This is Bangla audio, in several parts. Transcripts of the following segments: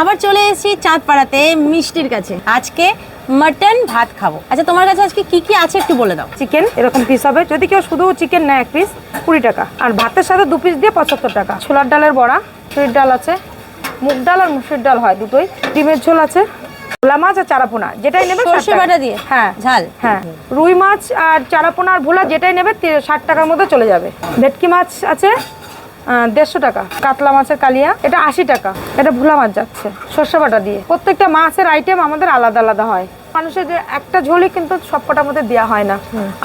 আবার চলে এসেছি চাঁদপাড়াতে মিষ্টির কাছে। আজকে মাটন ভাত খাব। আচ্ছা তোমার কাছে আজকে কি কি আছে একটু বলে দাও। চিকেন এরকম পিস হবে। যদি কেউ শুধু চিকেন নেয় এক পিস কুড়ি টাকা। আর ভাতের সাথে দু পিস দিয়ে পঁচাত্তর টাকা। ছোলার ডালের বড়া মুসুরির ডাল আছে। মুগ ডাল আর মুসুরির ডাল হয় দুটোই। ডিমের ঝোল আছে। ভোলা মাছ আর চারাপোনা। যেটাই নেবে সর্ষে বাটা দিয়ে? হ্যাঁ ঝাল? হ্যাঁ। রুই মাছ আর চারাপোনা আর ভোলা যেটাই নেবে ষাট টাকার মধ্যে চলে যাবে। ভেটকি মাছ আছে। দেড়শো টাকা। কাতলা মাছের কালিয়া এটা আশি টাকা। এটা ভোলা মাছ যাচ্ছে সর্ষে বাটা দিয়ে। প্রত্যেকটা মাছের আইটেম আমাদের আলাদা আলাদা হয়। মানুষের যে একটা ঝোলই কিন্তু সবকটার মধ্যে দেওয়া হয় না।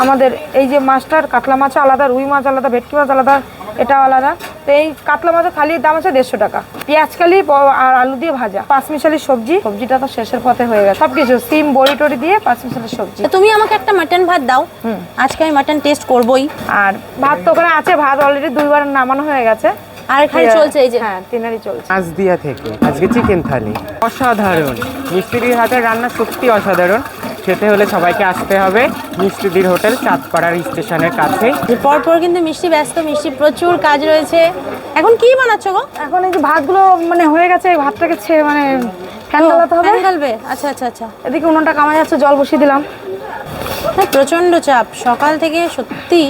আমাদের এই যে মাছটার কাতলা মাছ আলাদা রুই মাছ আলাদা ভেটকি মাছ আলাদা এটাও আলাদা। তো এই কাতলা মাছের খালির দাম আছে দেড়শো টাকা। পেঁয়াজ কালি আর আলু দিয়ে ভাজা। পাঁচ মিশালি সবজি। সবজিটা তো শেষের পথে হয়ে গেছে। সবকিছু সিম বড়ি টড়ি দিয়ে পাঁচ মিশালি সবজি তুমি আমাকে একটা মাটন ভাত দাও। আজকে আমি মাটন টেস্ট করবোই। আর ভাত তো ওখানে আছে ভাত অলরেডি দুইবার নামানো হয়ে গেছে। আর এখানে চলছে এই যে। হ্যাঁ তিনারই চলছে। আজ দিয়া থেকে। আজকে চিকেন থালি। অসাধারণ। মিস্ত্রির হাতের রান্না সত্যি অসাধারণ। খেতে হলে সবাইকে আসতে হবে। মিষ্টিদির হোটেল চাঁদপাড়ার স্টেশনের কাছে পরপর কিন্তু মিষ্টি ব্যস্ত মিষ্টি প্রচুর কাজ রয়েছে। এখন কি বানাচ্ছ গো? এখন এই যে ভাতগুলো মানে হয়ে গেছে এই ভাতটাকে ছেড়ে মানে ফ্যান চালাতে হবে। ফ্যান? আচ্ছা আচ্ছা আচ্ছা। এদিকে উনুনটা কামাই যাচ্ছে জল বসিয়ে দিলাম। হ্যাঁ, প্রচণ্ড চাপ। সকাল থেকে সত্যি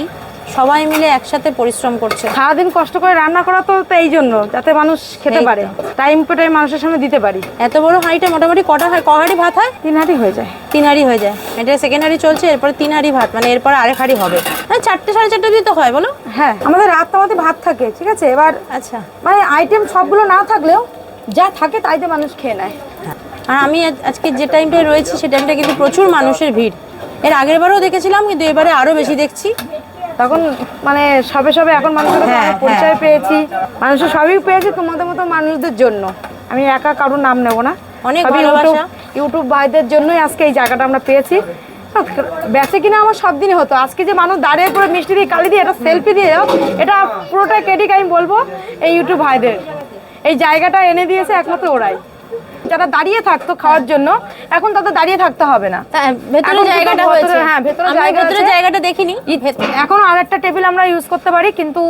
সবাই মিলে একসাথে পরিশ্রম করছে। সারাদিন কষ্ট করে রান্না করা তো এই জন্য যাতে মানুষ খেতে পারে। টাইম টু টাইম মানুষের সামনে দিতে পারি। এত বড় হাঁড়িটা মোটামুটি কটা হয়? ক হাঁড়ি ভাত হয়? তিন হাঁড়ি হয়ে যায়। তিন হাঁড়ি হয়ে যায়। এটা সেকেন্ড হাঁড়ি চলছে এরপরে তিন হাঁড়ি ভাত মানে এরপরে আরেক হাঁড়ি হবে। হ্যাঁ চারটে সাড়ে চারটে দিয়ে তো হয় বলো? হ্যাঁ আমাদের রাত তামাতে ভাত থাকে ঠিক আছে? এবার আচ্ছা। মানে আইটেম সবগুলো না থাকলেও যা থাকে তাই তো মানুষ খেয়ে নেয়। আর আমি আজ- আজকে যে টাইমটায় রয়েছি সে টাইমটা কিন্তু প্রচুর মানুষের ভিড়। এর আগের বারও দেখেছিলাম কিন্তু এবারে আরও বেশি দেখছি। তখন মানে সবে সবে এখন মানুষের কাছে হ্যাঁ, পরিচয় পেয়েছি। মানুষের সবই পেয়েছি তোমাদের মতো মানুষদের জন্য। আমি একা কারোর নাম নেব না। অনেক ইউটিউব ইউটিউব ভাইদের জন্যই আজকে এই জায়গাটা আমরা পেয়েছি। বেঁচে কিনা আমার সব দিনই হতো। আজকে যে মানুষ দাঁড়িয়ে পড়ে মিষ্টি দিয়ে কালি দিয়ে এটা সেলফি দিয়ে যাও এটা পুরোটাই ক্রেডিট আমি বলব? এই ইউটিউব ভাইদের। এই জায়গাটা এনে দিয়েছে একমাত্র ওরাই। যারা দাঁড়িয়ে থাকতো খাওয়ার জন্য এখন তাদের দাঁড়িয়ে থাকতে হবে না। ভেতরে জায়গাটা হয়েছে। হ্যাঁ, ভেতরে। জায়গাটা দেখিনি। এখন আর একটা টেবিল আমরা ইউজ করতে পারি কিন্তু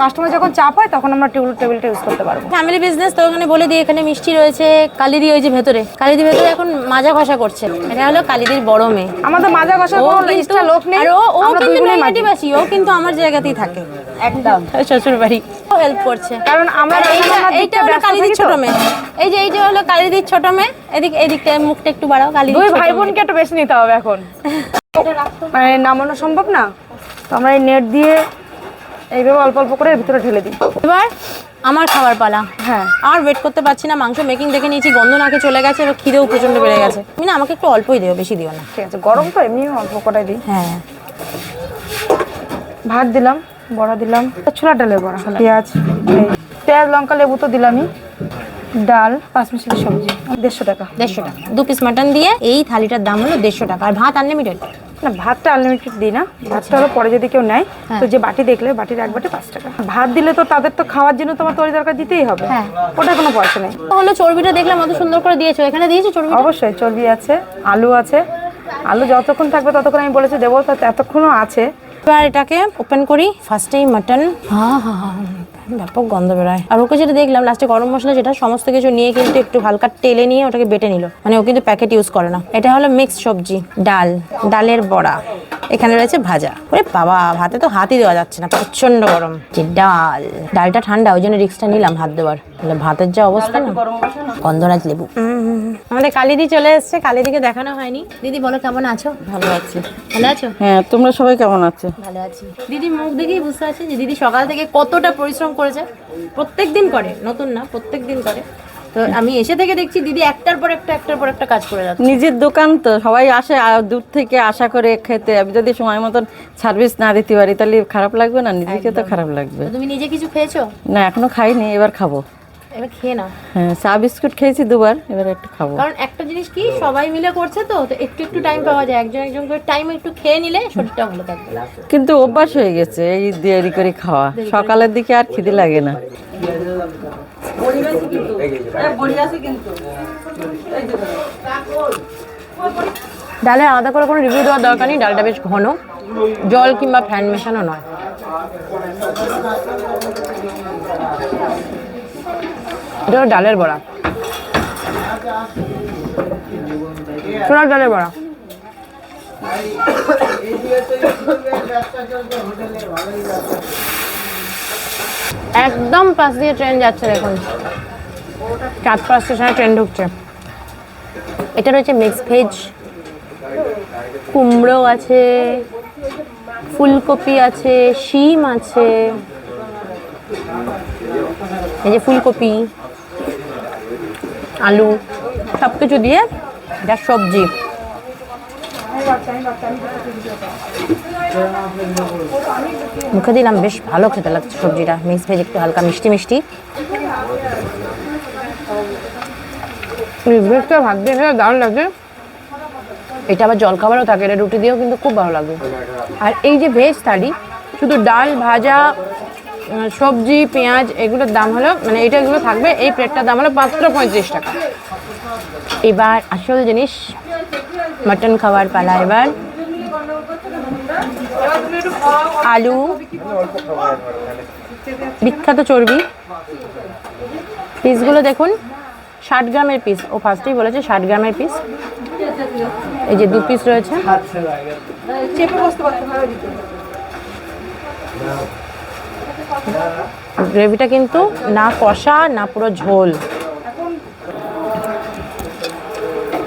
কাস্টমার যখন চাপ হয় তখন আমরা টেবিল টেবিলটা ইউজ করতে পারব। ফ্যামিলি বিজনেস তো ওখানে বলে দিই এখানে মিষ্টি রয়েছে কালিদি ওই যে ভেতরে। কালিদি ভেতরে এখন মাজা ঘষা করছে। এটা হলো কালিদির বড় মেয়ে। আমাদের মাজা ও কোনো কিন্তু লোক নেই আর ও কিন্তু। নৈহাটিবাসী ও কিন্তু আমার জায়গাতেই থাকে। একদম। শ্বশুর বাড়ি ও হেল্প করছে। কারণ আমরা এইটা হলো কালিদির ছোট মেয়ে। এই যে এইটা হলো কালিদির ছোট মেয়ে এদিক এদিকটা মুখটা একটু বাড়াও কালিদির দুই ভাই বোনকে একটু বেশি নিতে হবে এখন। মানে নামানো সম্ভব না? তো আমরা এই নেট দিয়ে এইভাবে অল্প অল্প করে এর ভিতরে ঢেলে দিই। এবার আমার খাবার পালা। হ্যাঁ। আর ওয়েট করতে পারছি না মাংস মেকিং দেখে নিয়েছি গন্ধ নাকে চলে গেছে এবার খিদেও প্রচণ্ড বেড়ে গেছে। তুমি না আমাকে একটু অল্পই দিও বেশি দিও না। ঠিক আছে গরম তো এমনি অল্প কটাই দিই। হ্যাঁ। ভাত দিলাম বড়া দিলাম ছোলা ডালের বড়া পেঁয়াজ পেঁয়াজ লঙ্কা লেবু তো দিলামই। ডাল পাঁচ মিশালি সবজি দেড়শো টাকা। দেড়শো টাকা। দু পিস মাটন দিয়ে এই থালিটার দাম হলো দেড়শো টাকা। আর ভাত আনলিমিটেড না ভাতটা আনলিমিটেড দিই না। ভাতটা হলো পরে যদি কেউ নেয় হ্যাঁ। তো যে বাটি দেখলে বাটির এক বাটি পাঁচ টাকা। ভাত দিলে তো তাদের তো খাওয়ার জন্য তোমার তরি দরকার দিতেই হবে। হ্যাঁ। ওটা কোনো পয়সা নেই। হলো চর্বিটা দেখলাম অত সুন্দর করে দিয়েছ। এখানে দিয়েছ চর্বি অবশ্যই চর্বি আছে আলু আছে। আলু যতক্ষণ থাকবে ততক্ষণ আমি বলেছি দেবো তো এতক্ষণও আছে। এবার এটাকে ওপেন করি। ফার্স্টেই মাটন হা হা হা। ব্যাপক গন্ধ বেরোয়। আর ওকে যেটা দেখলাম লাস্টে গরম মশলা যেটা, সমস্ত কিছু নিয়ে কিন্তু একটু হালকা তেলে নিয়ে ওটাকে বেটে নিল। মানে ও কিন্তু প্যাকেট ইউজ করে না। এটা হলো মিক্সড সবজি, ডাল, ডালের বড়া। এখানে রয়েছে ভাজা। ওরে বাবা ভাতে তো হাতই দেওয়া যাচ্ছে না প্রচণ্ড গরম। যে ডাল। ডালটা ঠান্ডা ওই জন্য রিক্সটা নিলাম হাত দেওয়ার। তাহলে ভাতের যা অবস্থা না। গন্ধরাজ লেবু। আমাদের কালিদি চলে এসছে কালিদিকে দেখানো হয়নি। দিদি বলো কেমন আছো? ভালো আছি। ভালো আছো? হ্যাঁ তোমরা সবাই কেমন আছো? ভালো আছি। দিদি মুখ দেখেই বুঝতে পারছি যে দিদি সকাল থেকে কতটা পরিশ্রম করেছে। প্রত্যেক দিন করে নতুন না প্রত্যেক দিন করে। তো আমি এসে থেকে দেখছি দিদি একটার পর একটা একটার পর একটা কাজ করে যাচ্ছে। নিজের দোকান তো সবাই আসে দূর থেকে আশা করে খেতে। আমি যদি সময় মতন সার্ভিস না দিতে পারি তাহলে খারাপ লাগবে না? নিজেকে তো খারাপ লাগবে। তুমি নিজে কিছু খেয়েছো? না এখনও খাইনি এবার খাব। এবার খেয়ে নাও। হ্যাঁ চা বিস্কুট খেয়েছি দুবার এবার একটু খাব। কারণ একটা জিনিস কি সবাই মিলে করছে তো তো একটু একটু টাইম পাওয়া যায়। একজন একজন করে টাইম একটু খেয়ে নিলে শরীরটা ভালো থাকবে। কিন্তু অভ্যাস হয়ে গেছে এই দেরি করে খাওয়া। সকালের দিকে আর খিদে লাগে না। ডালে আলাদা করে কোনো রিভিউ দেওয়ার দরকার নেই ডালটা বেশ ঘন। জল কিংবা ফ্যান মেশানো নয়। এটা হলো ডালের বড়া। ছোলার ডালের বড়া। একদম পাশ দিয়ে ট্রেন যাচ্ছে দেখুন। চাঁদপাড়া স্টেশনে ট্রেন ঢুকছে। এটা রয়েছে মিক্স ভেজ কুমড়ো আছে, ফুলকপি আছে, শিম আছে। এই যে ফুলকপি। আলু সব কিছু দিয়ে এটা সবজি। মুখে দিলাম বেশ ভালো খেতে লাগছে সবজিটা। মিক্স ভেজ একটু হালকা মিষ্টি মিষ্টি। ভাত দিয়ে খেলে দারুণ লাগছে। এটা আবার জলখাবারও থাকে এটা রুটি দিয়েও কিন্তু খুব ভালো লাগবে আর এই যে ভেজ থালি শুধু ডাল ভাজা সবজি পেঁয়াজ এগুলোর দাম হলো মানে এটা এগুলো থাকবে এই প্লেটটার দাম হলো মাত্র পঁয়ত্রিশ টাকা। এবার আসল জিনিস মাটন খাওয়ার পালা এবার। আলু। বিখ্যাত চর্বি। পিসগুলো দেখুন ষাট গ্রামের পিস। ও ফার্স্টেই বলেছে ষাট গ্রামের পিস। এই যে দু পিস রয়েছে। গ্রেভিটা কিন্তু না কষা না পুরো ঝোল।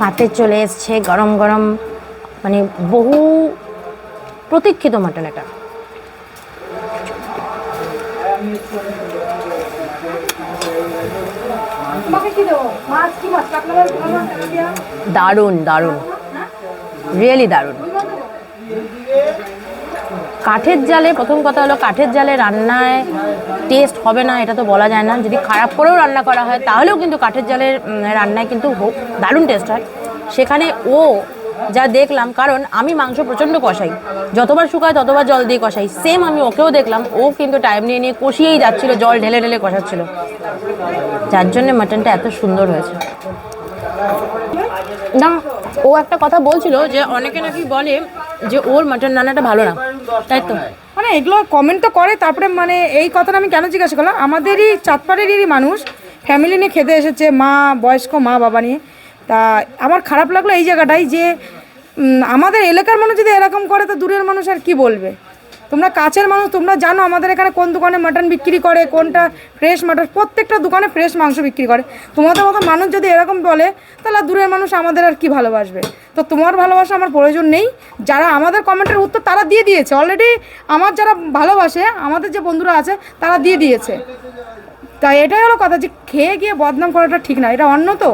হাতে চলে এসছে গরম গরম মানে বহু প্রতীক্ষিত মাটন এটা। দারুণ দারুণ। রিয়েলি দারুণ। কাঠের জালে, প্রথম কথা হলো কাঠের জালে রান্নায় টেস্ট হবে না, এটা তো বলা যায় না। যদি খারাপ করেও রান্না করা হয়, তাহলেও কিন্তু কাঠের জালের রান্নায় কিন্তু দারুণ টেস্ট হয়। সেখানে ও যা দেখলাম, কারণ আমি মাংস প্রচণ্ড কষাই। যতবার শুকায় ততবার জল দিয়ে কষাই। সেম আমি ওকেও দেখলাম, ও কিন্তু টাইম নিয়ে নিয়ে কষিয়েই যাচ্ছিল, জল ঢেলে ঢেলে কষাচ্ছিল। যার জন্য মাটনটা এত সুন্দর হয়েছে। না, ও একটা কথা বলছিল যে, অনেকে নাকি বলে যে, ওর মাটন রান্নাটা ভালো না। তাই তো। মানে এগুলো কমেন্ট তো করে তারপরে মানে এই কথাটা আমি কেন জিজ্ঞাসা করলাম? আমাদেরই চাঁদপাড়েরই মানুষ ফ্যামিলি নিয়ে খেতে এসেছে মা বয়স্ক মা বাবা নিয়ে। তা আমার খারাপ লাগল এই জায়গাটাই যে আমাদের এলাকার মানুষ যদি এরকম করে তো দূরের মানুষ আর কি বলবে? তোমরা কাছের মানুষ, তোমরা জানো আমাদের এখানে কোন দোকানে মাটন বিক্রি করে, কোনটা ফ্রেশ মাটন প্রত্যেকটা দোকানে ফ্রেশ মাংস বিক্রি করে। তোমাদের মতো মানুষ যদি এরকম বলে, তাহলে দূরের মানুষ আমাদের আর কি ভালোবাসবে? তো তোমার ভালোবাসা আমার প্রয়োজন নেই। যারা আমাদের কমেন্টের উত্তর তারা দিয়ে দিয়েছে। অলরেডি আমার যারা ভালোবাসে, আমাদের যে বন্ধুরা আছে, তারা দিয়ে দিয়েছে। তাই এটাই হলো কথা যে খেয়ে গিয়ে বদনাম করাটা ঠিক না। এটা অন্য তো।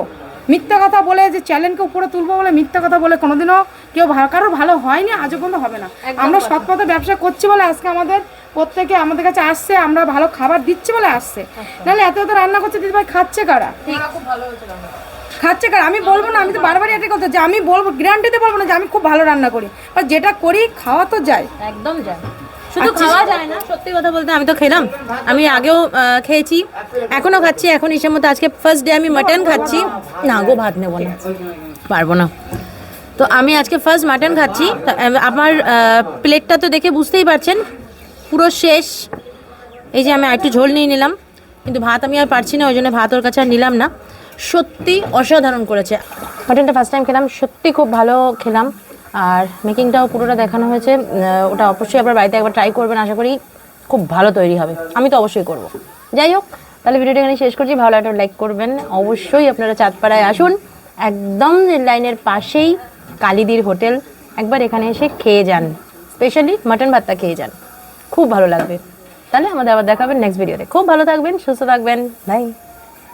মিথ্যা কথা বলে যে চ্যালেঞ্জকে উপরে তুলবো বলে মিথ্যা কথা বলে কোনোদিনও কেউ কারোর ভালো হয়নি আজও পর্যন্ত হবে না। আমরা সৎ পথে ব্যবসা করছি বলে আজকে আমাদের প্রত্যেকে আমাদের কাছে আসছে আমরা ভালো খাবার দিচ্ছি বলে আসছে। নাহলে এত এত রান্না করছে দিদি ভাই খাচ্ছে কারা? খাচ্ছে কারা? আমি বলব না আমি তো বারবারই এটাই কথা যে আমি বলব গ্যারান্টিতে বলব না যে আমি খুব ভালো রান্না করি। বা যেটা করি খাওয়া তো যায়। একদম যায়। শুধু খাওয়া যায় না সত্যি কথা বলতে আমি তো খেলাম। আমি আগেও খেয়েছি এখনও খাচ্ছি। এখন হিসেব মতো আজকে ফার্স্ট ডে আমি মাটন খাচ্ছি। না গো ভাত নেব না পারব না। তো আমি আজকে ফার্স্ট মাটন খাচ্ছি। আমার প্লেটটা তো দেখে বুঝতেই পারছেন পুরো শেষ। এই যে আমি একটু ঝোল নিয়ে নিলাম কিন্তু ভাত আমি আর পারছি না ওই জন্য ভাত ওর কাছে আর নিলাম না। সত্যি অসাধারণ করেছে। মাটনটা ফার্স্ট টাইম খেলাম সত্যি খুব ভালো খেলাম। আর মেকিংটাও পুরোটা দেখানো হয়েছে। ওটা অবশ্যই আপনার বাড়িতে একবার ট্রাই করবেন, আশা করি খুব ভালো তৈরি হবে। আমি তো অবশ্যই করব। যাই হোক, তাহলে ভিডিওটা এখানে শেষ করছি। ভালো একটা লাইক করবেন। অবশ্যই আপনারা চাঁদপাড়ায় আসুন। একদম লাইনের পাশেই কালিদির হোটেল। একবার এখানে এসে খেয়ে যান। স্পেশালি মাটন ভাতটা খেয়ে যান। খুব ভালো লাগবে। তাহলে আমাদের আবার দেখাবেন নেক্সট ভিডিওতে খুব ভালো থাকবেন, সুস্থ থাকবেন। বাই